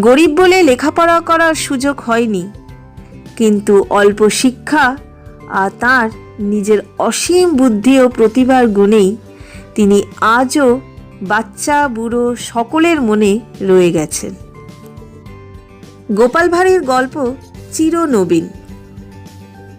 গরিব বলে লেখাপড়া করার সুযোগ হয়নি। কিন্তু অল্প শিক্ষা আর তার নিজের অসীম বুদ্ধি ও প্রতিভার গুণেই তিনি আজও বাচ্চা, বুড়ো সকলের মনে রয়ে গেছেন। গোপাল ভাঁড়ের গল্প চিরনবীন।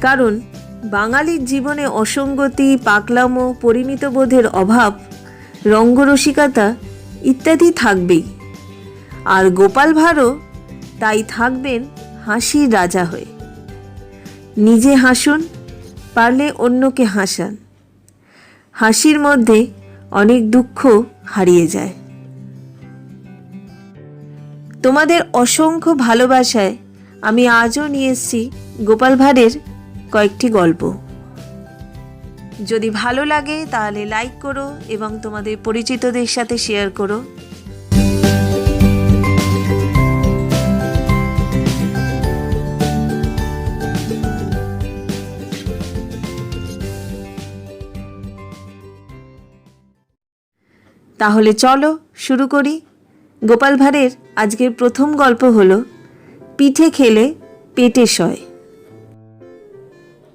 কারণ বাঙালির জীবনে অসঙ্গতি পাকলামো পরিণীতবোধের অভাব, রঙ্গরসিকতা ইত্যাদি থাকবেই। আর গোপাল ভাঁড়ও তাই থাকবেন হাসির রাজা হয়ে। নিজে হাসুন, পারলে অন্যকে হাসান। হাসির মধ্যে অনেক দুঃখ হারিয়ে যায়। তোমাদের অসংখ্য ভালোবাসায় আমি আজও নিয়ে এসেছি গোপাল ভাঁড়ের কয়েকটি গল্প। যদি ভালো লাগে তাহলে লাইক করো এবং তোমাদের পরিচিতদের সাথে শেয়ার করো। তাহলে চলো, শুরু করি। গোপাল ভাঁড়ের আজকের প্রথম গল্প হলো, পিঠে খেলে পেটে সয়।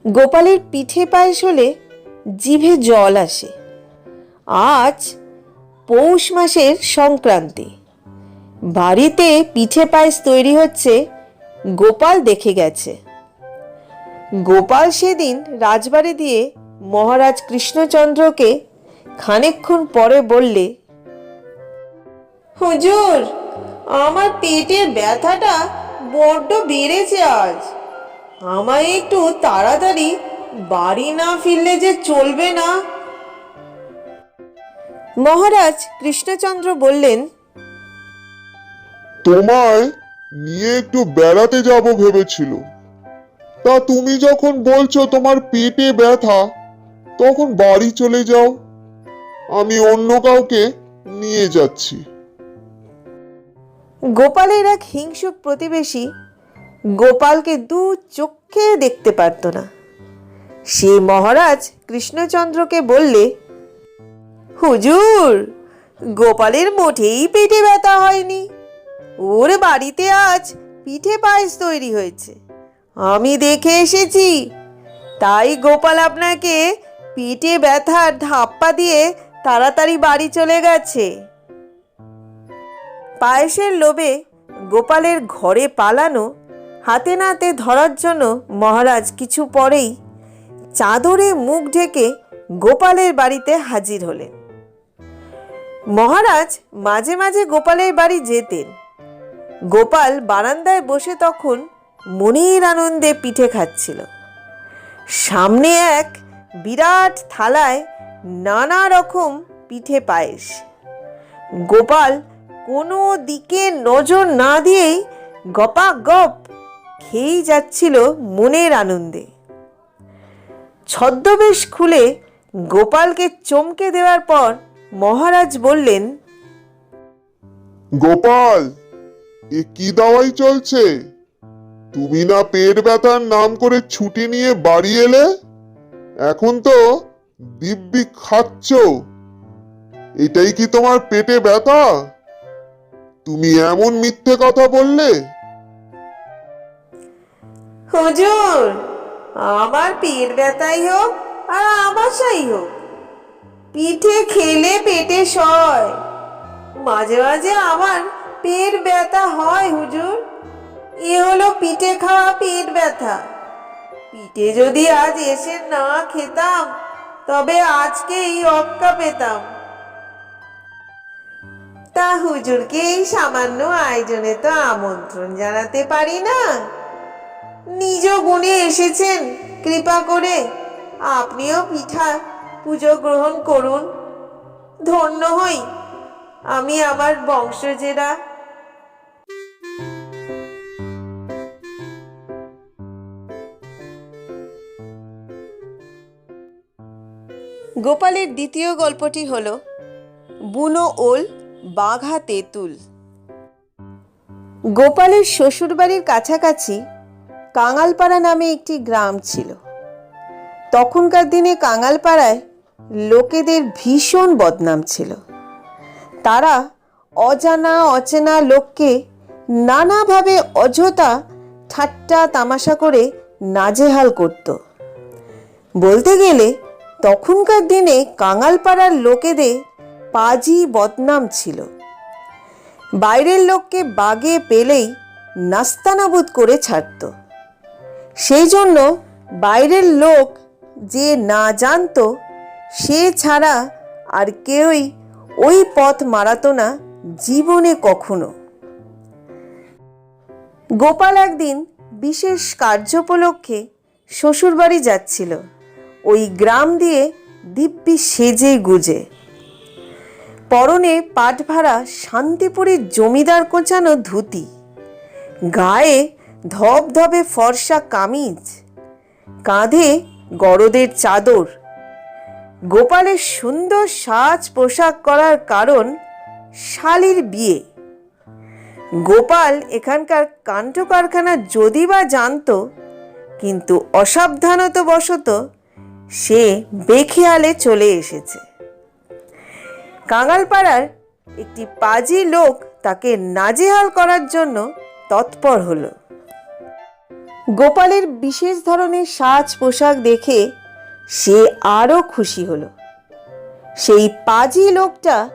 গোপালের পিঠে পায়েস হলে জিভে জল আসে। আজ পৌষ মাসের সংক্রান্তি। বাড়িতে পিঠে পায়েস তৈরি হচ্ছে, গোপাল দেখে গেছে। গোপাল সেদিন রাজবাড়ি দিয়ে মহারাজ কৃষ্ণচন্দ্রকে খানিকক্ষণ পরে বললে হুজুর, আমার পেটের ব্যথাটা বড্ড বেড়েছে আজ। আমায় একটু তাড়াতাড়ি বাড়ি না ফিরলে যে চলবে না। মহারাজ কৃষ্ণচন্দ্র বললেন, তোমায় নিয়ে একটু বেড়াতে যাব ভেবেছিল। তা তুমি যখন বলছো তোমার পেটে ব্যথা, তখন বাড়ি চলে যাও। আমি অন্য কাউকে নিয়ে যাচ্ছি। গোপালের এক হিংসুক প্রতিবেশী গোপালকে দু চোখে দেখতে পারত না। সে মহারাজ কৃষ্ণচন্দ্রকে বললে, হুজুর, গোপালের মোটেই পেটে ব্যথা হয়নি। ওর বাড়িতে আজ পিঠে পায়েস তৈরি হয়েছে। আমি দেখে এসেছি। তাই গোপাল আপনাকে পিঠে ব্যথার ধাপ্পা দিয়ে তাড়াতাড়ি বাড়ি চলে গেছে। পায়েসের লোভে গোপালের ঘরে পালানো, হাতে নাতে ধরার জন্য মহারাজ কিছু পরেই চাদরে মুখ ঢেকে গোপালের বাড়িতে হাজির হলেন। মহারাজ মাঝে মাঝে গোপালের বাড়ি যেতেন। গোপাল বারান্দায় বসে তখন মনের আনন্দে পিঠে খাচ্ছিল। সামনে এক বিরাট থালায় নানা রকম পিঠে পায়েস। গোপাল কোনো দিকে নজর না দিয়েই গপা গপ খেয়েই যাচ্ছিল মনের আনন্দে। ছদ্মবেশ খুলে গোপালকে চমকে দেওয়ার পর মহারাজ বললেন, গোপাল, এ কি দাওয়াই চলছে? তুমি না পেট ব্যথার নাম করে ছুটি নিয়ে বাড়ি এলে? এখন তো দিব্যি খাচ্ছ। এটাই কি তোমার পেটে ব্যথা? তুমি এমন মিথ্যে কথা বললে? হুজুর, আমার পেট ব্যথাই হোক আর আমাশাই হোক। পিঠে খেলে পেটে সয়। মাঝে মাঝে আমার পেট ব্যথা হয় হুজুর। এ হলো পিঠে খাওয়া পেট ব্যথা। পিঠে যদি আজ এসে না খেতাম, তবে আজকেই অক্কা পেতাম। তা হুজুরকে এই সামান্য আয়োজনে তো আমন্ত্রণ জানাতে পারি না। নিজ গুণে এসেছেন, কৃপা করে আপনিও পিঠা পুজো গ্রহণ করুন। ধন্য হই, আমি আমার বংশজেরা। গোপালের দ্বিতীয় গল্পটি হল, বুনো ওল বাঘা তেঁতুল। গোপালের শ্বশুরবাড়ির কাছাকাছি কাঙালপাড়া নামে একটি গ্রাম ছিল। তখনকার দিনে কাঙালপাড়ায় লোকেদের ভীষণ বদনাম ছিল। তারা অজানা অচেনা লোককে নানাভাবে অযথা ঠাট্টা তামাশা করে নাজেহাল করত। বলতে গেলে তখনকার দিনে কাঙালপাড়ার লোকেদের পাজি বদনাম ছিল। বাইরের লোককে বাগে পেলেই নাস্তানাবুদ করে ছাড়ত। সেই জন্য বাইরের লোক যে না জানতো, সে ছাড়া আর কেউই ওই পথ মারাতো না জীবনে কখনো। গোপাল একদিন বিশেষ কার্যোপলক্ষে শ্বশুরবাড়ি যাচ্ছিল। ওই গ্রাম দিয়ে দিব্যি সেজে গুজে। পরনে পাট ভাড়া শান্তিপুরের জমিদার কোচানো ধুতি। গায়ে ধবধবে ফর্সা কামিজ। কাঁধে গরদের চাদর। গোপালের সুন্দর সাজ পোশাক করার কারণ শালির বিয়ে। গোপাল এখানকার কাণ্ড কারখানা যদি বা জানতো, কিন্তু অসাবধানত অসাবধানতাবশত সে বেখেয়ালে চলে এসেছে। কাঙালপাড়ার একটি পাজি লোক তাকে নাজেহাল করার জন্য তৎপর হলো। গোপালের বিশেষ ধরনের সাজ পোশাক দেখে সে আরও খুশি হলো। সেই পাজি লোকটা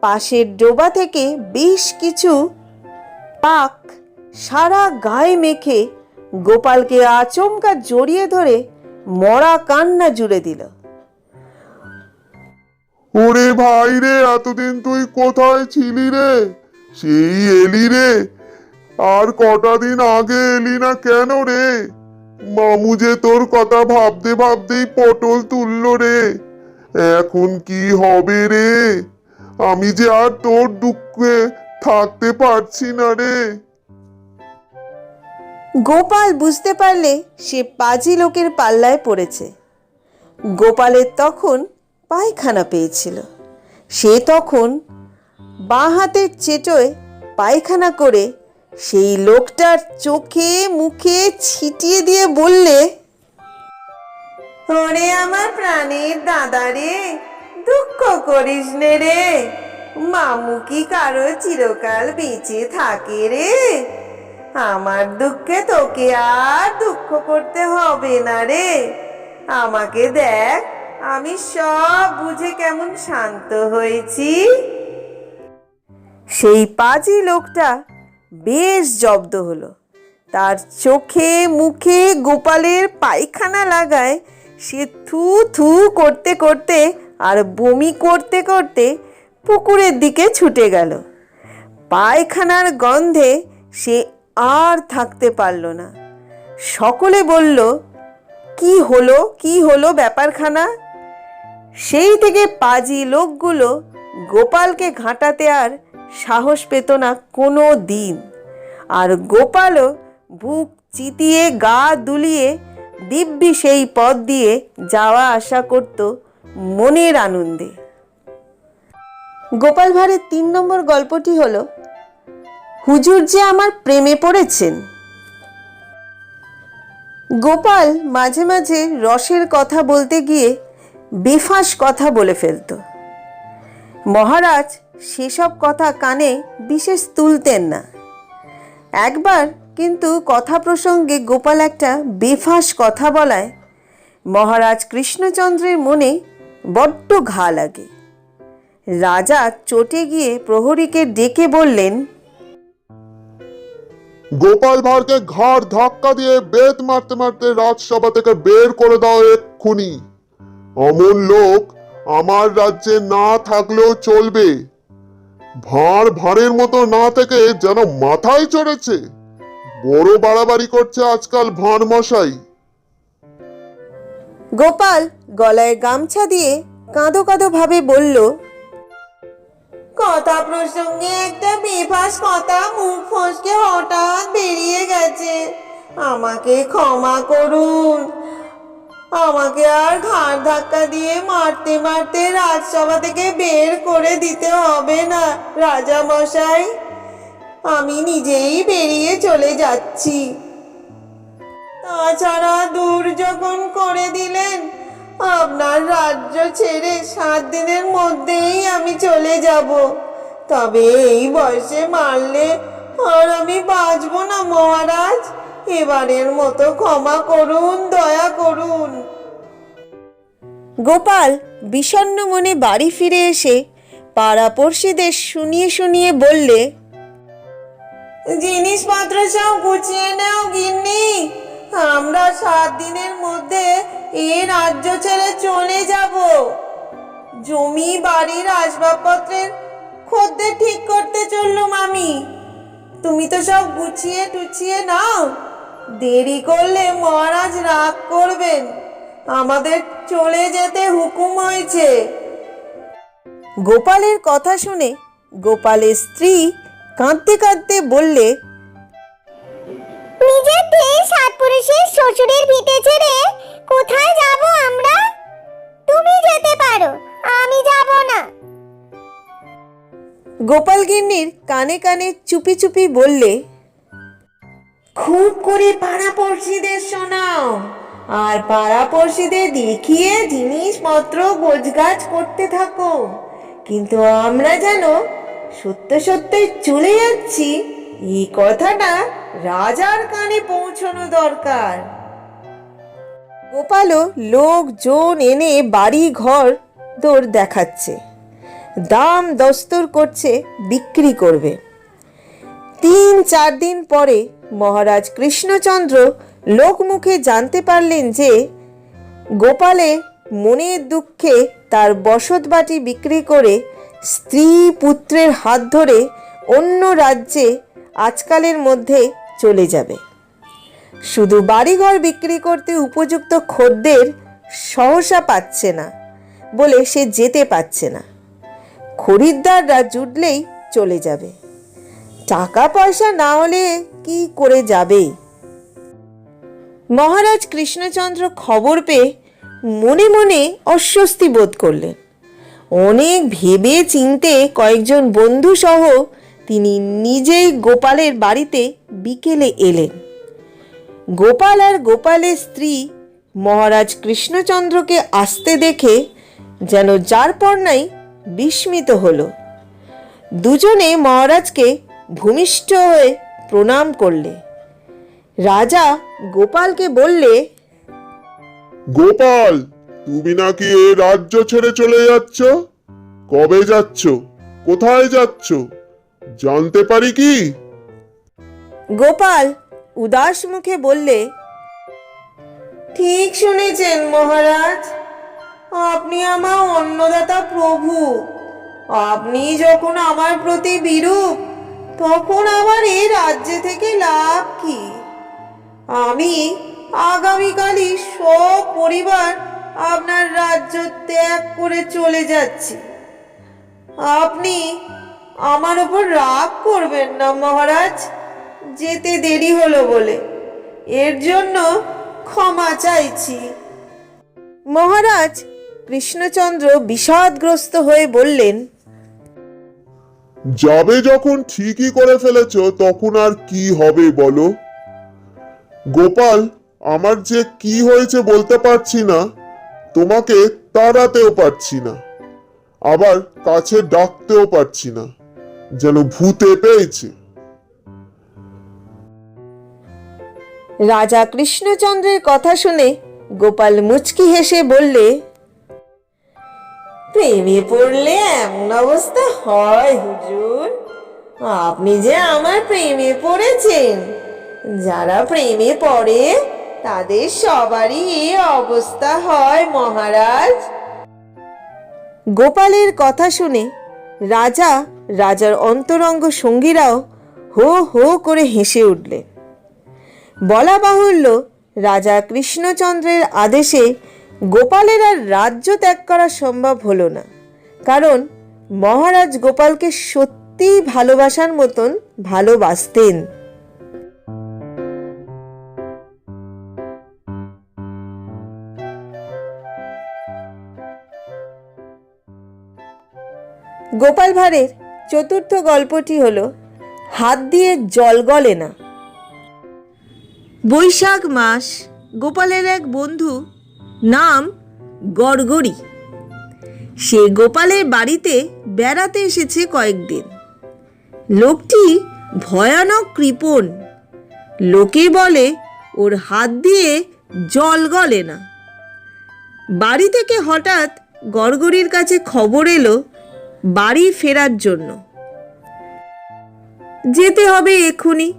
পাশের ডোবা থেকে বেশ কিছু পাক সারা গায়ে মেখে গোপালকে আচমকা জড়িয়ে ধরে মরা কান্না জুড়ে দিল। ওরে ভাই রে, এতদিন তুই কোথায় ছিলি রে? সেই এলি রে। আর কটা দিন আগে এলি না কেন রে? মামু যে তোর কথা ভাবতে ভাবতেই পটল তুললো রে। এখন কি হবে রে? আমি যে আর তোর দুঃখে থাকতে পারছি না রে। গোপাল বুঝতে পারলে সে পাজি লোকের পাল্লায় পড়েছে। গোপালের তখন পায়খানা পেয়েছিল। সে তখন বাঁ হাতের চেটোয় পায়খানা করে সেই লোকটার চোখে মুখে ছিটিয়ে দিয়ে বললে, ওরে আমার প্রাণের দাদা রে, দুঃখ করিস নে রে। মামু কি কারও চিরকাল বেঁচে থাকে রে? আমার দুঃখে তোকে আর দুঃখ করতে হবে না রে। আমাকে দেখ আমি সব বুঝে কেমন শান্ত হয়েছি। সেই পাজি লোকটা বেশ জব্দ হলো। তার চোখে মুখে গোপালের পায়খানা লাগায় সে থু থু করতে করতে আর বমি করতে করতে পুকুরের দিকে ছুটে গেল। পায়খানার গন্ধে সে আর থাকতে পারল না। সকলে বলল, কি হলো? কি হলো ব্যাপারখানা? সেই থেকে পাজি লোকগুলো গোপালকে ঘাঁটাতে আর সাহস পেত না কোনো দিন। আর গোপালও বুক চিতিয়ে গা দুলিয়ে দিব্যি সেই পথ দিয়ে যাওয়া আসা করত মনের আনন্দে। গোপাল ভাঁড়ের তিন নম্বর গল্পটি হলো, হুজুর যে আমার প্রেমে পড়েছেন। গোপাল মাঝে মাঝে রসের কথা বলতে গিয়ে বেফাঁস কথা বলে ফেলত। মহারাজ সেসব কথা কানে বিশেষ তুলতেন না। একবার কিন্তু কথা প্রসঙ্গে গোপাল একটা বেফাঁস কথা বলায়, মহারাজ কৃষ্ণচন্দ্রের মনে বড্ড ঘা লাগে। রাজা চটে গিয়ে প্রহরীকে ডেকে বললেন, গোপাল ভাঁড়কে ঘাড় ধাক্কা দিয়ে বেত মারতে মারতে রাজসভা থেকে বের করে দাও এক্ষুনি। অমন লোক আমার রাজ্যে না থাকলেও চলবে। ভাঁড় ভাঁড়ের মতো না থেকে যেন মাথায় চড়েছে। বড় বাড়াবাড়ি করছে আজকাল ভাঁড় মশাই। গোপাল গলায় গামছা দিয়ে কাঁদো কাঁদো ভাবে বলল কথা প্রসঙ্গে একটা বেফাস কথা মুখ ফসকে হঠাৎ বেরিয়ে গেছে। আমাকে ক্ষমা করুন আমাকে আর ঘাড় ধাক্কা দিয়ে মারতে মারতে রাজসভা থেকে বের করে দিতে হবে না, রাজা মশাই। আমি নিজেই বেরিয়ে চলে যাচ্ছি। তাছাড়া দূর যখন করে দিলেন, আপনার রাজ্য ছেড়ে সাত দিনের মধ্যেই আমি চলে যাব। তবে এই বয়সে মারলে আর আমি বাঁচবো না, মহারাজ। এবারের মতো ক্ষমা করুন, দয়া করুন। গোপাল বিষণ্ণ মনে বাড়ি ফিরে এসে পাড়াপড়শিদের শুনিয়ে শুনিয়ে বললে, জিনিসপত্র সব গুছিয়ে নাও গিন্নি। আমরা সাত দিনের মধ্যে এই রাজ্য ছেড়ে চলে যাব। জমি বাড়ির আসবাবপত্রের খদ্দের ঠিক করতে চললুম আমি। তুমি তো সব গুছিয়ে টুছিয়ে নাও। দেরি করলে মহারাজ রাগ করবেন। আমাদের চলে যেতে হুকুম হয়েছে। গোপালের কথা শুনে গোপালের স্ত্রী কাঁদতে কাঁদতে বললে নিজের দেশ সাত পুরুষের শ্বশুরের ভিটে ছেড়ে কোথায় যাব আমরা? তুমি যেতে পারো আমি যাব না। গোপাল গিন্নির কানে কানে চুপি চুপি বললে খুব করে পাড়াপড়শিদের শোনাও। আর পাড়াপড়শিদের দেখিয়ে জিনিসপত্র গোছগাছ করতে থাকো। কিন্তু আমরা যেন সত্য সত্যই চলে যাচ্ছি এই কথাটা রাজার কানে পৌঁছানো দরকার। গোপালও লোকজন এনে বাড়ি ঘর দৌড় দেখাচ্ছে। দাম দস্তর করছে, বিক্রি করবে। তিন চার দিন পরে মহারাজ কৃষ্ণচন্দ্র লোকমুখে জানতে পারলেন যে গোপালে মনের দুঃখে তার বসতবাটি বিক্রি করে স্ত্রী পুত্রের হাত ধরে অন্য রাজ্যে আজকালের মধ্যে চলে যাবে। শুধু বাড়িঘর বিক্রি করতে উপযুক্ত খদ্দের সহসা পাচ্ছে না বলে সে যেতে পারছে না। খরিদ্দাররা জুটলেই চলে যাবে। টাকা পয়সা না হলে কি করে যাবে? মহারাজ কৃষ্ণচন্দ্র খবর পেয়ে মনে মনে অস্বস্তি বোধ করলেন। অনেক ভেবে চিনতে কয়েকজন বন্ধু সহ তিনি নিজেই গোপালের বাড়িতে বিকেলে এলেন। গোপাল আর গোপালের স্ত্রী মহারাজ কৃষ্ণচন্দ্রকে আসতে দেখে যেন যার পর নাই বিস্মিত হলো। দুজনে মহারাজকে ভূমিষ্ঠ হয়ে প্রণাম করলে। রাজা গোপালকে বললে গোপাল তুমি নাকি এ রাজ্য ছেড়ে চলে যাচ্ছ? কবে যাচ্ছ? কোথায় যাচ্ছ? জানতে পারি কি? গোপাল উদাস মুখে বললে ঠিক শুনেছেন মহারাজ আপনি আমার অন্নদাতা প্রভু। আপনি যখন আমার প্রতি বিরূপ তখন আমার এ রাজ্যে থেকে লাভ কি? আমি আগামীকালই সব পরিবার আপনার রাজ্য ত্যাগ করে চলে যাচ্ছি। আপনি আমার ওপর রাগ করবেন না মহারাজ, যেতে দেরি হলো বলে। এর জন্য ক্ষমা চাইছি। মহারাজ কৃষ্ণচন্দ্র বিষাদগ্রস্ত হয়ে বললেন যাবে যখন ঠিকই করে ফেলেছ, তখন আর কি হবে বলো? গোপাল, আমার যে কি হয়েছে বলতে পারছি না। তোমাকে তাড়াতেও পারছি না। আবার কাছে ডাকতেও পারছি না। যেন ভূতে পেয়েছে। রাজা কৃষ্ণচন্দ্রের কথা শুনে গোপাল মুচকি হেসে বললে প্রেমে পড়লে এমন অবস্থা হয়, হুজুর। আপনি যে আমার প্রেমে পড়েছেন, যারা প্রেমে পড়ে, তাদের সবারই এই অবস্থা হয়, মহারাজ। গোপালের কথা শুনে রাজা, রাজার অন্তরঙ্গ সঙ্গীরাও হো হো করে হেসে উঠলেন বলা বাহুল্য রাজা কৃষ্ণচন্দ্রের আদেশে গোপালের আর রাজ্য ত্যাগ করা সম্ভব হলো না। কারণ মহারাজ গোপালকে সত্যি ভালোবাসার মতন ভালোবাসতেন। গোপাল ভাঁড়ের চতুর্থ গল্পটি হল, হাত দিয়ে জল গলে না। বৈশাখ মাস, গোপালের এক বন্ধু নাম গড়গড়ি। সে গোপালের বাড়িতে বেড়াতে এসেছে কয়েকদিন। লোকটি ভয়ানক কৃপণ। লোকে বলে, ওর হাত দিয়ে জল গলে না। বাড়ি থেকে হঠাৎ গড়গড়ির কাছে খবর এলো বাড়ি ফেরার জন্য। যেতে হবে এক্ষুনি,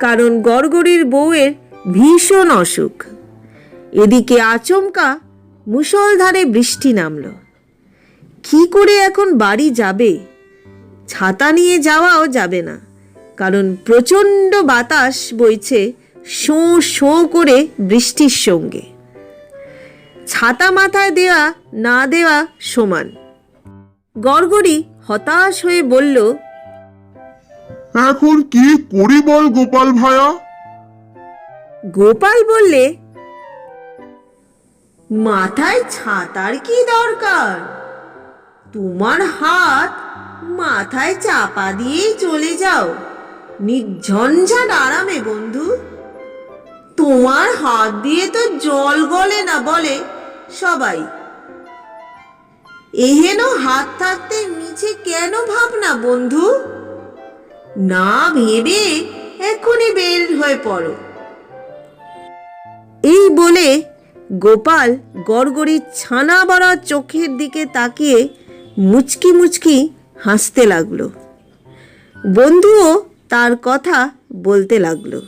কারণ গড়গড়ির বউয়ের ভীষণ অসুখ। এদিকে আচমকা মুষলধারে বৃষ্টি নামল। কি করে এখন বাড়ি যাবে? ছাতা নিয়ে যাওয়াও যাবে না কারণ প্রচণ্ড বাতাস বইছে শোঁ শোঁ করে বৃষ্টির সঙ্গে। ছাতা মাথায় দেওয়া না দেওয়া সমান। গড়গড়ি হতাশ হয়ে বলল এখন কি করি বল গোপাল ভায়া? গোপাল বললে মাথায় ছাতার কি দরকার? তোমার হাত মাথায় চাপা দিয়েই চলে যাও। নির্ঝঞ্ঝাট আরামে, বন্ধু। তোমার হাত দিয়ে তো জল গলে না বলে সবাই। এহেন হাত থাকতে নিচে কেন ভাবনা, বন্ধু? না ভেবে এক্ষুনি বের হয়ে পড়ো। এই বলে গোপাল গড়গড়ির ছানা বড় চোখের দিকে তাকিয়ে মুচকি মুচকি হাসতে লাগল। বন্ধুও তার কথা বলতে লাগল।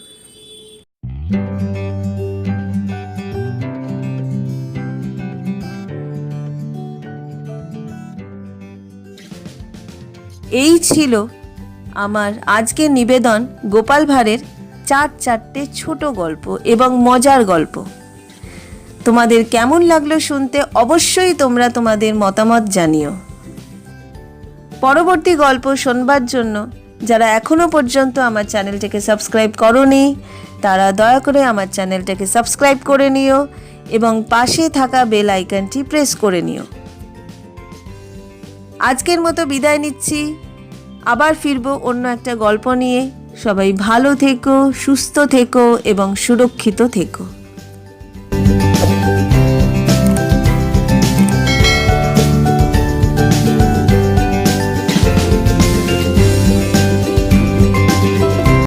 এই ছিল আমার আজকের নিবেদন গোপাল ভাঁড়ের চার চারটে ছোট গল্প এবং মজার গল্প। তোমাদের কেমন লাগল শুনতে অবশ্যই তোমরা তোমাদের মতামত জানিও। পরবর্তী গল্প শোনবার জন্য যারা এখনও পর্যন্ত আমার চ্যানেলটাকে সাবস্ক্রাইব করনি, তারা দয়া করে আমার চ্যানেলটাকে সাবস্ক্রাইব করে নিও এবং পাশে থাকা বেল আইকনটি প্রেস করে নিও। আজকের মতো বিদায় নিচ্ছি। আবার ফিরবো অন্য একটা গল্প নিয়ে। সবাই ভালো থেকো, সুস্থ থেকো এবং সুরক্ষিত থেকো।